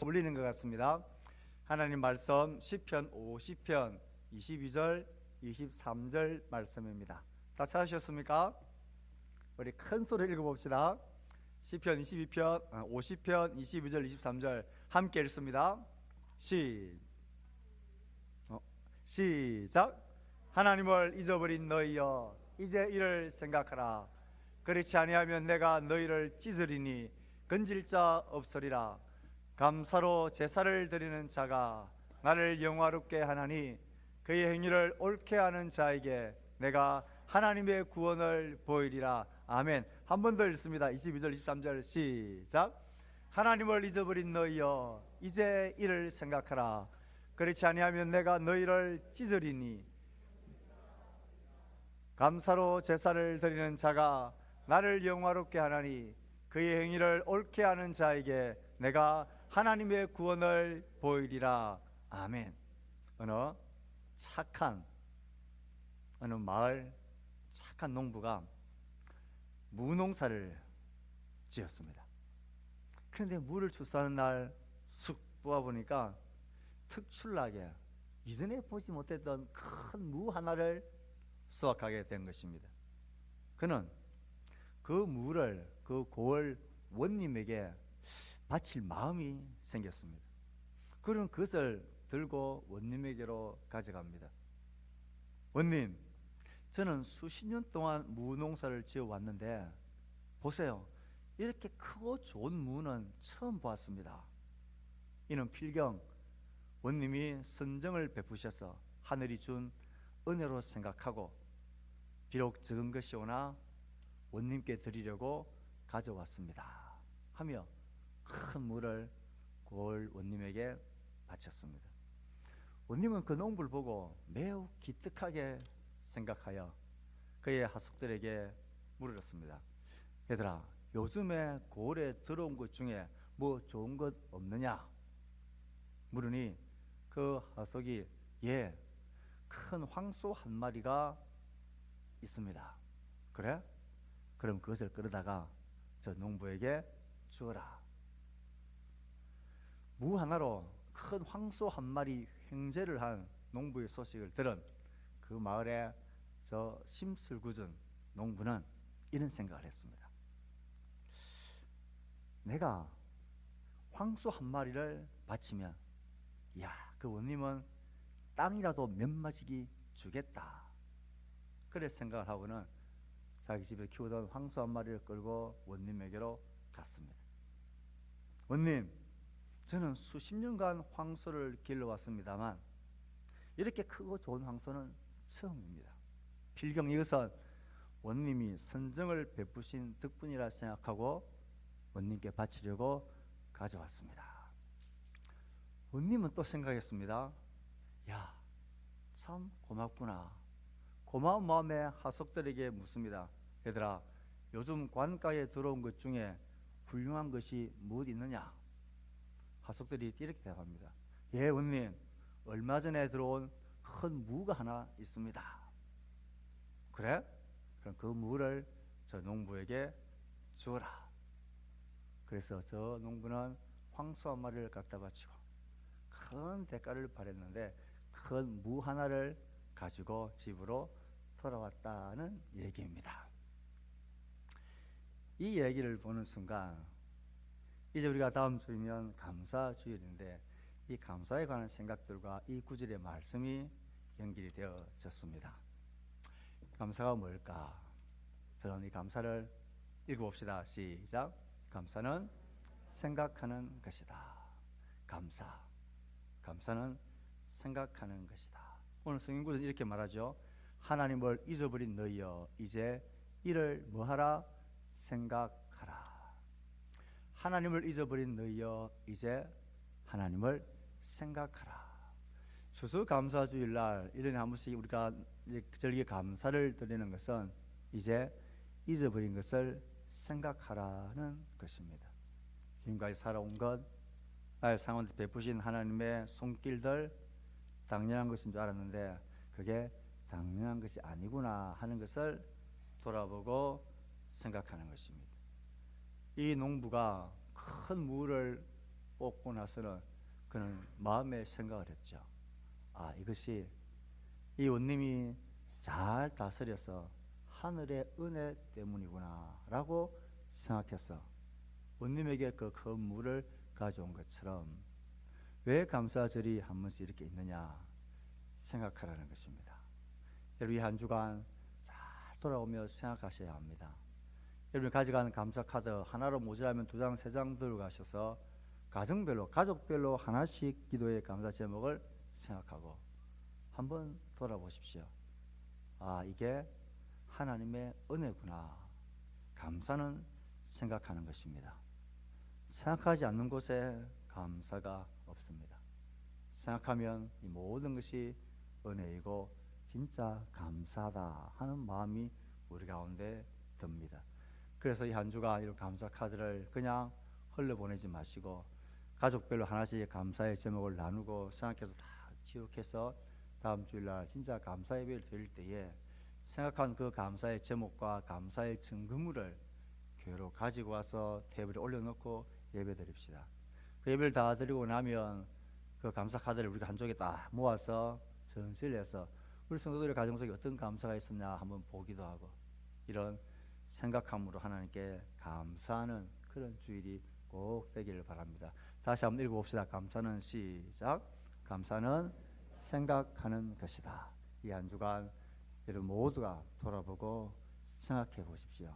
올리는 것 같습니다. 하나님 말씀 시편 50편 22절 23절 말씀입니다. 다 찾으셨습니까? 우리 큰 소리 읽어봅시다. 시편 22편 50편 22절 23절 함께 읽습니다. 시 어, 시작 하나님을 잊어버린 너희여 이제 이를 생각하라 그렇지 아니하면 내가 너희를 찢으리니 건질 자 없으리라 감사로 제사를 드리는 자가 나를 영화롭게 하나니 그의 행위를 옳게 하는 자에게 내가 하나님의 구원을 보이리라. 아멘. 한 번 더 읽습니다. 22절 23절 시작. 하나님을 잊어버린 너희여 이제 이를 생각하라. 그렇지 아니하면 내가 너희를 찢으리니. 감사로 제사를 드리는 자가 나를 영화롭게 하나니 그의 행위를 옳게 하는 자에게 내가 하나님의 구원을 보이리라. 아멘. 어느 착한 어느 마을 착한 농부가 무농사를 지었습니다. 그런데 물을 추수하는 날 쑥 뽑아 보니까 특출나게 이전에 보지 못했던 큰 무 하나를 수확하게 된 것입니다. 그는 그 무를 그 고을 원님에게 바칠 마음이 생겼습니다. 그는 그것을 들고 원님에게로 가져갑니다. 원님, 저는 수십 년 동안 무농사를 지어 왔는데 보세요. 이렇게 크고 좋은 무는 처음 보았습니다. 이는 필경 원님이 선정을 베푸셔서 하늘이 준 은혜로 생각하고 비록 적은 것이 오나 원님께 드리려고 가져왔습니다. 하며 큰 물을 골 원님에게 바쳤습니다. 원님은 그 농부를 보고 매우 기특하게 생각하여 그의 하숙들에게 물었습니다. 얘들아, 요즘에 고을에 들어온 것 중에 뭐 좋은 것 없느냐? 물으니 그 하석이 예, 큰 황소 한 마리가 있습니다. 그래? 그럼 그것을 끌어다가 저 농부에게 주어라. 무 하나로 큰 황소 한 마리 횡재를 한 농부의 소식을 들은 그 마을의 저 심술궂은 농부는 이런 생각을 했습니다. 내가 황소 한 마리를 바치면 야, 그 원님은 땅이라도 몇 마지기 주겠다. 그래 생각을 하고는 자기 집에 키우던 황소 한 마리를 끌고 원님에게로 갔습니다. 원님, 저는 수십 년간 황소를 길러왔습니다만 이렇게 크고 좋은 황소는 처음입니다. 필경 이것은 원님이 선정을 베푸신 덕분이라 생각하고 원님께 바치려고 가져왔습니다. 원님은 또 생각했습니다. 야, 참 고맙구나. 고마운 마음에 하석들에게 묻습니다. 얘들아, 요즘 관가에 들어온 것 중에 훌륭한 것이 무엇 있느냐? 하석들이 이렇게 대답합니다. 예, 원님, 얼마 전에 들어온 큰 무가 하나 있습니다. 그래? 그럼 그 무를 저 농부에게 주어라. 그래서 저 농부는 황소 한 마리를 갖다 바치고 큰 대가를 바랬는데 큰 무 하나를 가지고 집으로 돌아왔다는 얘기입니다. 이 얘기를 보는 순간 이제 우리가 다음 주이면 감사 주일인데 이 감사에 관한 생각들과 이 구절의 말씀이 연결이 되어졌습니다. 감사가 뭘까? 저는 이 감사를 읽어봅시다. 시작. 감사는 생각하는 것이다. 감사. 감사는 생각하는 것이다. 오늘 구절은 이렇게 말하죠. 하나님을 잊어버린 너희여 이제 이를 뭐하라 생각 하나님을 잊어버린 너희여 이제 하나님을 생각하라. 추수감사주일 날 이런 한 번씩 우리가 절기 감사를 드리는 것은 이제 잊어버린 것을 생각하라는 것입니다. 지금까지 살아온 것, 나의 상원들 베푸신 하나님의 손길들 당연한 것인 줄 알았는데 그게 당연한 것이 아니구나 하는 것을 돌아보고 생각하는 것입니다. 이 농부가 큰 무를 뽑고 나서는 그는 마음에 생각을 했죠. 아 이것이 이 원님이 잘 다스려서 하늘의 은혜 때문이구나라고 생각했어. 원님에게 그 건물을 가져온 것처럼 왜 감사절이 한 번씩 이렇게 있느냐 생각하라는 것입니다. 여러분 이한 주간 잘 돌아오며 생각하셔야 합니다. 여러분 가져가는 감사 카드 하나로 모자라면 두 장, 세 장 들고 가셔서 가정별로, 가족별로 하나씩 기도의 감사 제목을 생각하고 한번 돌아보십시오. 아 이게 하나님의 은혜구나. 감사는 생각하는 것입니다. 생각하지 않는 곳에 감사가 없습니다. 생각하면 이 모든 것이 은혜이고 진짜 감사하다 하는 마음이 우리 가운데 듭니다. 그래서 이 한 주가 이런 감사 카드를 그냥 흘려보내지 마시고 가족별로 하나씩 감사의 제목을 나누고 생각해서 다 기록해서 다음 주일날 진짜 감사 예배를 드릴 때에 생각한 그 감사의 제목과 감사의 증거물을 교회로 가지고 와서 테이블에 올려놓고 예배 드립시다. 그 예배를 다 드리고 나면 그 감사 카드를 우리가 한쪽에 딱 모아서 전시를 해서 우리 성도들의 가정 속에 어떤 감사가 있었냐 한번 보기도 하고 이런 생각함으로 하나님께 감사하는 그런 주일이 꼭 되기를 바랍니다. 다시 한번 읽어봅시다. 감사는 시작. 감사는 생각하는 것이다. 이 한 주간 여러분 모두가 돌아보고 생각해 보십시오.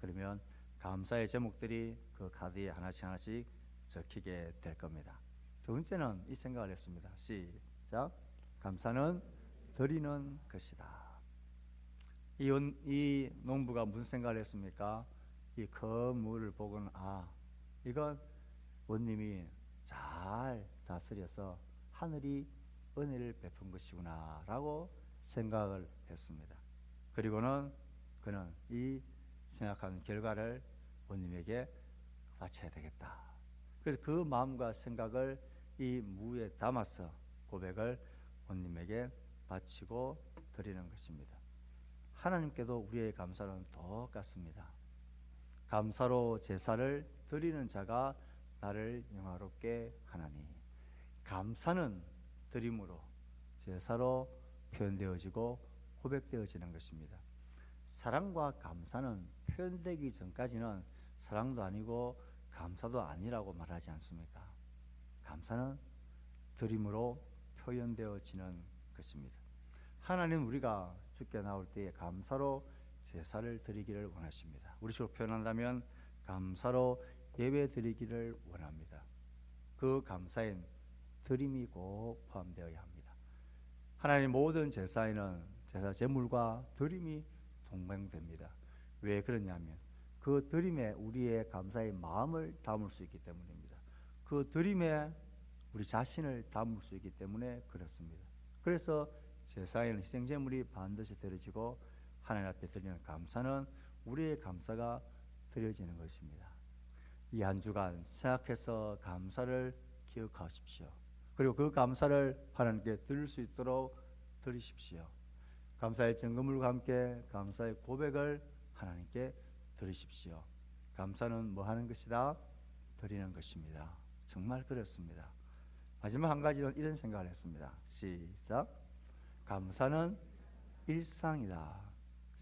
그러면 감사의 제목들이 그 카드에 하나씩 하나씩 적히게 될 겁니다. 두 번째는 이 생각을 했습니다. 시작. 감사는 드리는 것이다. 이, 원- 이 농부가 무슨 생각을 했습니까? 이 건물을 보고는 아 이건 원님이 잘 다스려서 하늘이 은혜를 베푼 것이구나라고 생각을 했습니다. 그리고는 그는 이 생각하는 결과를 원님에게 바쳐야 되겠다. 그래서 그 마음과 생각을 이 무에 담아서 고백을 원님에게 바치고 드리는 것입니다. 하나님께도 우리의 감사는 똑같습니다. 감사로 제사를 드리는 자가 나를 영화롭게 하나니 감사는 드림으로 제사로 표현되어지고 고백되어지는 것입니다. 사랑과 감사는 표현되기 전까지는 사랑도 아니고 감사도 아니라고 말하지 않습니까? 감사는 드림으로 표현되어지는 것입니다. 하나님 우리가 죽게 나올 때에 감사로 제사를 드리기를 원하십니다. 우리식으로 표현한다면 감사로 예배 드리기를 원합니다. 그 감사엔 드림이 꼭 포함되어야 합니다. 하나님 모든 제사에는 제사 제물과 드림이 동행됩니다. 왜 그러냐면 그 드림에 우리의 감사의 마음을 담을 수 있기 때문입니다. 그 드림에 우리 자신을 담을 수 있기 때문에 그렇습니다. 그래서 제사에는 희생 제물이 반드시 드려지고 하나님 앞에 드리는 감사는 우리의 감사가 드려지는 것입니다. 이 한 주간 생각해서 감사를 기억하십시오. 그리고 그 감사를 하나님께 드릴 수 있도록 드리십시오. 감사의 증거물과 함께 감사의 고백을 하나님께 드리십시오. 감사는 뭐 하는 것이다? 드리는 것입니다. 정말 그렇습니다. 마지막 한 가지는 이런 생각을 했습니다. 시작. 감사는 일상이다.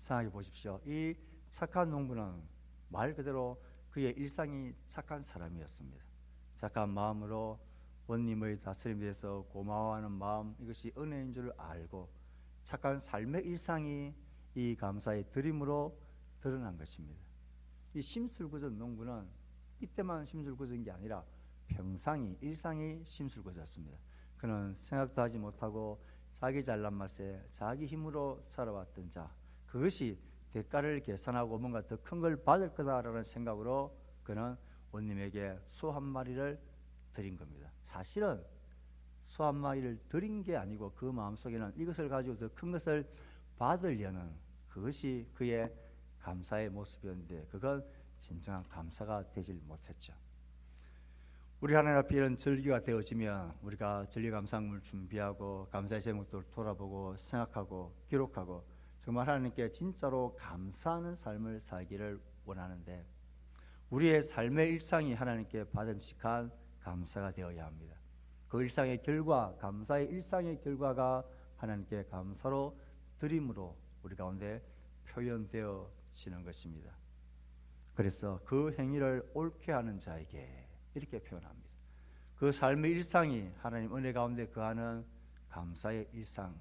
생각해 보십시오. 이 착한 농부는 말 그대로 그의 일상이 착한 사람이었습니다. 착한 마음으로 원님의 다스림에 대해서 고마워하는 마음 이것이 은혜인 줄 알고 착한 삶의 일상이 이 감사의 드림으로 드러난 것입니다. 이 심술궂은 농부는 이때만 심술궂은 게 아니라 평상이 일상이 심술궂었습니다. 그는 생각도 하지 못하고 자기 잘난 맛에 자기 힘으로 살아왔던 자 그것이 대가를 계산하고 뭔가 더 큰 걸 받을 거다라는 생각으로 그는 원님에게 소 한 마리를 드린 겁니다. 사실은 소 한 마리를 드린 게 아니고 그 마음속에는 이것을 가지고 더 큰 것을 받으려는 그것이 그의 감사의 모습이었는데 그건 진정한 감사가 되질 못했죠. 우리 하나님 앞에 이런 절기가 되어지면 우리가 절기 감상을 준비하고 감사의 제목들을 돌아보고 생각하고 기록하고 정말 하나님께 진짜로 감사하는 삶을 살기를 원하는데 우리의 삶의 일상이 하나님께 받음직한 감사가 되어야 합니다. 그 일상의 결과, 감사의 일상의 결과가 하나님께 감사로 드림으로 우리 가운데 표현되어지는 것입니다. 그래서 그 행위를 옳게 하는 자에게 이렇게 표현합니다. 그 삶의 일상이 하나님 은혜 가운데 거하는 감사의 일상,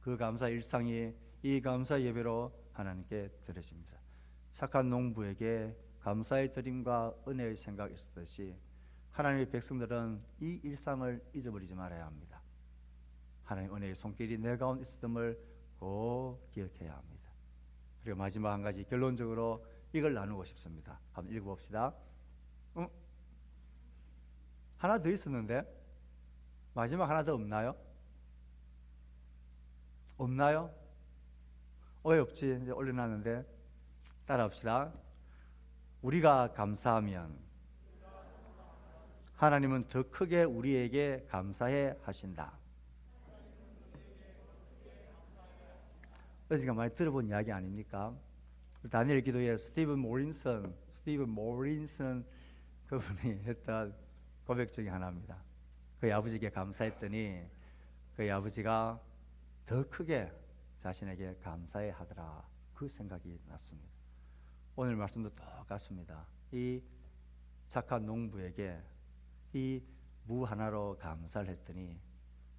그 감사 일상이 이 감사 예배로 하나님께 드려집니다. 착한 농부에게 감사의 드림과 은혜의 생각이 있었듯이 하나님의 백성들은 이 일상을 잊어버리지 말아야 합니다. 하나님 은혜의 손길이 내 가운데 있었음을 꼭 기억해야 합니다. 그리고 마지막 한 가지 결론적으로 이걸 나누고 싶습니다. 한번 읽어봅시다. 어? 하나 더 있었는데 마지막 하나 더 없나요? 없나요? 왜 없지? 이제 올려놨는데 따라합시다. 우리가 감사하면 하나님은 더 크게 우리에게 감사해 하신다. 어제가 많이 들어본 이야기 아닙니까? 다니엘 기도에 스티븐 모린슨, 스티븐 모린슨 그분이 했던 고백 중에 하나입니다. 그 아버지에게 감사했더니 그 아버지가 더 크게 자신에게 감사해 하더라. 그 생각이 났습니다. 오늘 말씀도 똑같습니다. 이 착한 농부에게 이 무 하나로 감사를 했더니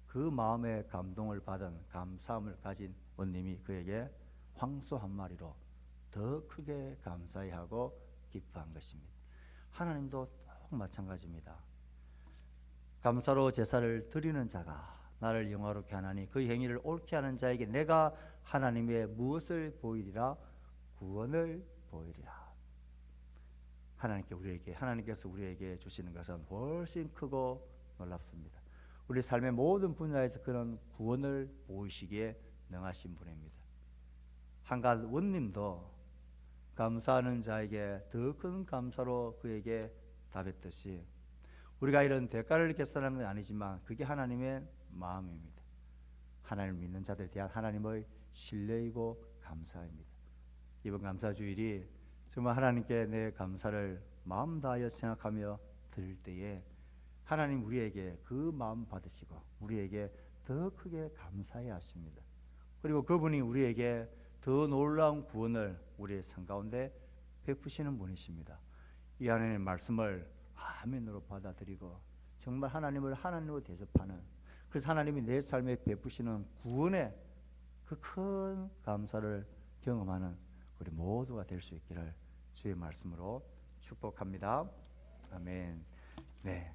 그 마음의 감동을 받은 감사함을 가진 원님이 그에게 황소 한 마리로 더 크게 감사해 하고 기뻐한 것입니다. 하나님도 똑 마찬가지입니다. 감사로 제사를 드리는 자가 나를 영화롭게 하나니 그 행위를 옳게 하는 자에게 내가 하나님의 무엇을 보이리라 구원을 보이리라. 하나님께 우리에게 하나님께서 우리에게 주시는 것은 훨씬 크고 놀랍습니다. 우리 삶의 모든 분야에서 그런 구원을 보이시기에 능하신 분입니다. 한갓 원님도 감사하는 자에게 더 큰 감사로 그에게 답했듯이 우리가 이런 대가를 계산하는 건 아니지만 그게 하나님의 마음입니다. 하나님을 믿는 자들에 대한 하나님의 신뢰이고 감사입니다. 이번 감사주일이 정말 하나님께 내 감사를 마음 다하여 생각하며 드릴 때에 하나님 우리에게 그 마음 받으시고 우리에게 더 크게 감사해 하십니다. 그리고 그분이 우리에게 더 놀라운 구원을 우리의 삶 가운데 베푸시는 분이십니다. 이 하나님의 말씀을 아멘으로 받아들이고 정말 하나님을 하나님으로 대접하는 그래서 하나님이 내 삶에 베푸시는 구원의 그 큰 감사를 경험하는 우리 모두가 될 수 있기를 주의 말씀으로 축복합니다. 아멘. 네.